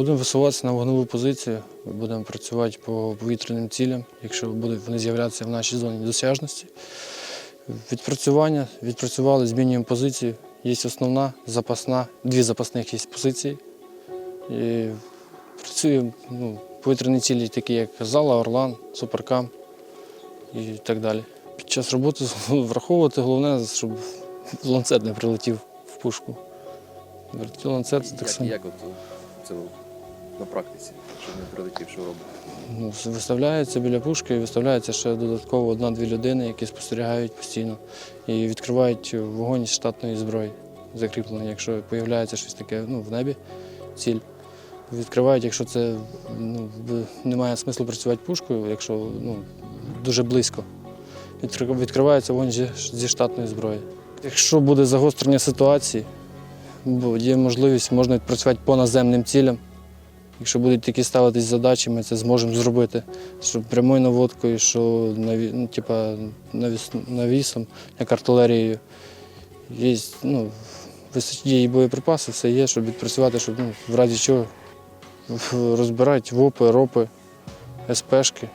Будемо висуватися на вогневу позицію, будемо працювати по повітряним цілям, якщо будуть вони з'являтися в нашій зоні досяжності. Відпрацювання, відпрацювали, змінюємо позицію. Є основна, запасна, дві запасних є позиції. І працюємо ну, повітряні цілі, такі як Зала, Орлан, Суперкам і так далі. Під час роботи враховувати головне, щоб ланцет не прилетів в пушку. Ланцет це так само. як от це на практиці, щоб не прилетів, що робить? Ну, біля пушки і виставляється ще додатково одна-дві людини, які спостерігають постійно і відкривають вогонь з штатної зброї закріплення. Якщо з'являється щось таке ну, в небі, ціль. Відкривають, якщо це ну, немає смислу працювати пушкою, якщо ну, дуже близько. Відкри- Відкривається вогонь зі, зі штатної зброї. Якщо буде загострення ситуації, бо є можливість, можна відпрацювати по наземним цілям. Якщо будуть такі ставитись задачі, ми це зможемо зробити. Що прямою наводкою, що наві, ну, типа, навіс, навісом, як артилерією. Є, ну, вис- є і боєприпаси, все є, щоб відпрацювати, щоб ну, в разі чого розбирати ВОПи, ропи, СПшки.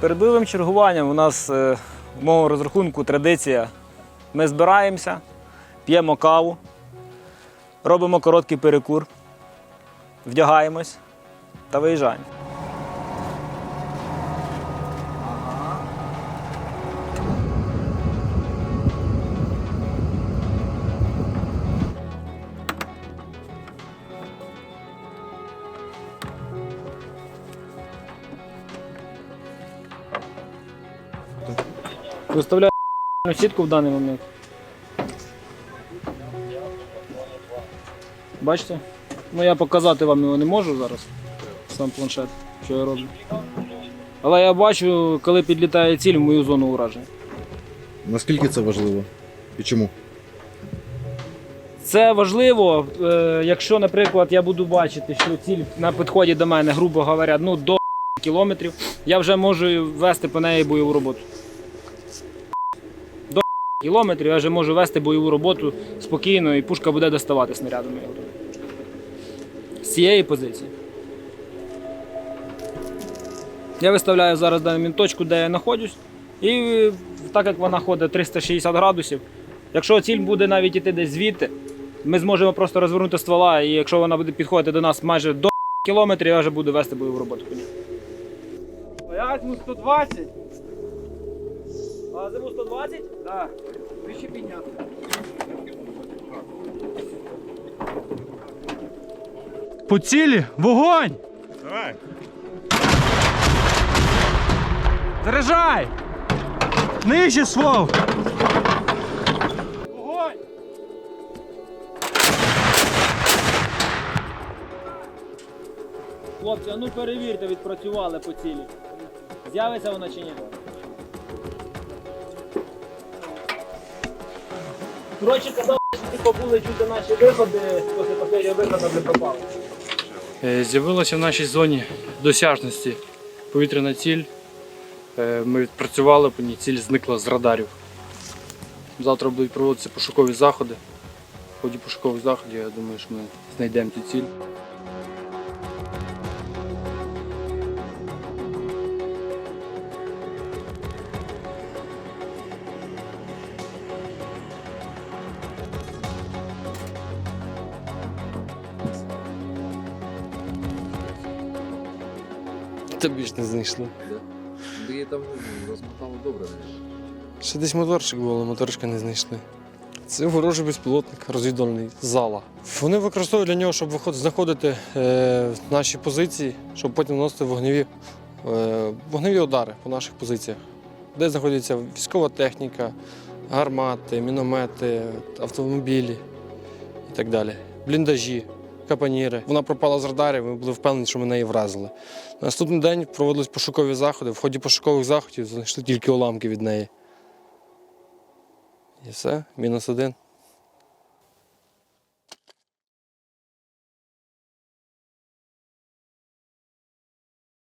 Перед бойовим чергуванням у нас е, в моєму розрахунку традиція. Ми збираємося, п'ємо каву, робимо короткий перекур, вдягаємось та виїжджаємо. Виставляю сітку в даний момент. Бачите? Ну я показати вам його не можу зараз. Сам планшет, що я роблю. Але я бачу, коли підлітає ціль в мою зону ураження. Наскільки це важливо і чому? Це важливо, е, якщо, наприклад, я буду бачити, що ціль на підході до мене, грубо говоря, ну до кілометрів, я вже можу вести по неї бойову роботу. Кілометрів я вже можу вести бойову роботу спокійно, і пушка буде доставати снарядами. З цієї позиції. Я виставляю зараз момент точку, де я знаходжусь, і е, так як вона ходить 360 градусів, якщо ціль буде навіть іти десь звідти, ми зможемо просто розвернути ствола, і якщо вона буде підходити до нас майже до кілометрів, я вже буду вести бойову роботу. Я візьму 120. А зиму 120? Так. Вище підняти. По цілі! Вогонь! Давай. Заряджай! Нижче свов! Огонь! Хлопці, а ну перевірте, відпрацювали по цілі. З'явиться вона чи ні? Коротше, казали, що типу були чути наші виходи, після останнього виходу не пропали. Е, З'явилася в нашій зоні досяжності повітряна ціль. Е, Ми відпрацювали по ній, ціль зникла з радарів. Завтра будуть проводитися пошукові заходи. В ході пошукових заходів, я думаю, що ми знайдемо цю ціль. Тобі ж не знайшли. Ви її там розмотали добре, Ще десь моторчик був, але моторчика не знайшли. Це ворожий безпілотник розвідувальний зала. Вони використовують для нього, щоб знаходити е, наші позиції, щоб потім наносити вогневі, е, вогневі удари по наших позиціях, де знаходиться військова техніка, гармати, міномети, автомобілі і так далі. Бліндажі, капаніри. Вона пропала з радарів, ми були впевнені, що ми неї вразили. На наступний день проводились пошукові заходи. В ході пошукових заходів знайшли тільки уламки від неї. І все, мінус один.